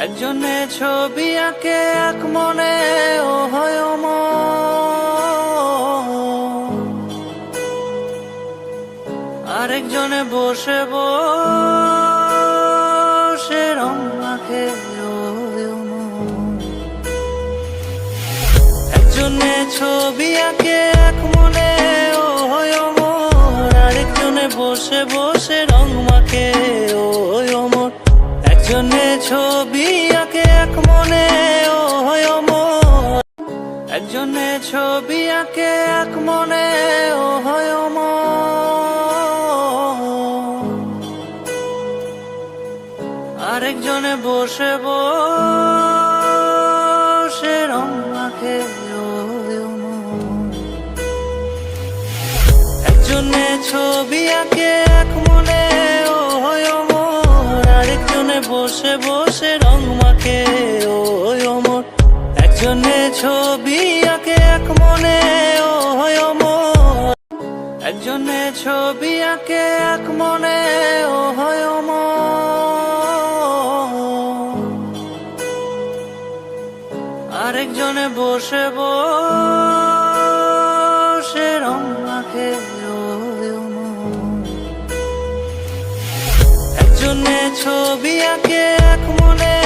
একজনে ছবি আঁকে, এক মনে, ও হয়। আরেকজনে বসে বসে রং অমর। একজনে ছবি আঁকে, এক মনে, ও হয় আরেকজনে বসে বসে ছবি আঁকে এক মনে, ও হয় অমর একজনে ছবি আঁকে এক মনে, ও হয় অমর আরেকজনে বসে বসে রং অমর। একজনে ছবি আঁকে বসে বসে রং মাখে ও অমর। একজনে ছবি আঁকে এক মনে ও হয় অমর। একজনে ছবি আঁকে এক মনে ও হয় অমর। আরেকজনে বসে বসে রং মাখে। একজনে ছবি আঁকে, এক মনে,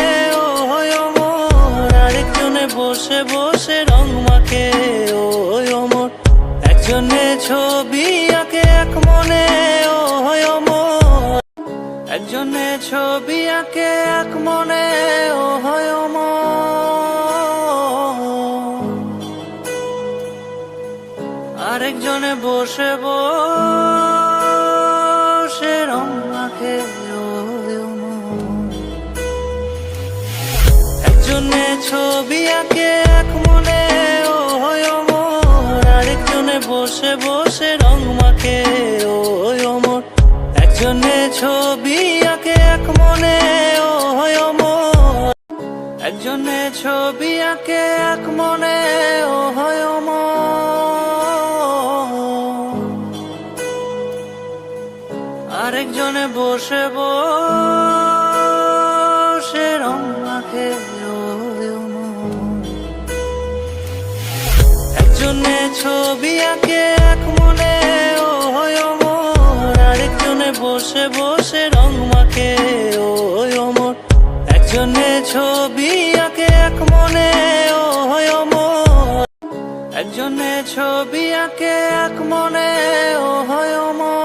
ও হয় আরেকজনে বসে বসে রং মাখে, ও অমর। একজনে ছবি আঁকে, এক মনে, ও হয় একজনে ছবি আঁকে, এক মনে, ও হয় আরেকজনে বসে বসে রং মাখে। একজনে ছবি আঁকে এক মনে, ও হয় অমর। আরেকজনে বসে বসে রং মাখে, ও অমর। একজনে ছবি আঁকে এক মনে, ও হয় অমর। একজনে ছবি আঁকে এক মনে, ও হয় অমর। আরেকজনে বসে বসে। একজনে ছবি আঁকে এক মনে, ও হয় আরেকজনে বসে বসে রং মাখে, ও অমর। একজনে ছবি আঁকে এক মনে, ও হয় একজনে ছবি আঁকে এক মনে, ও হয় অমর।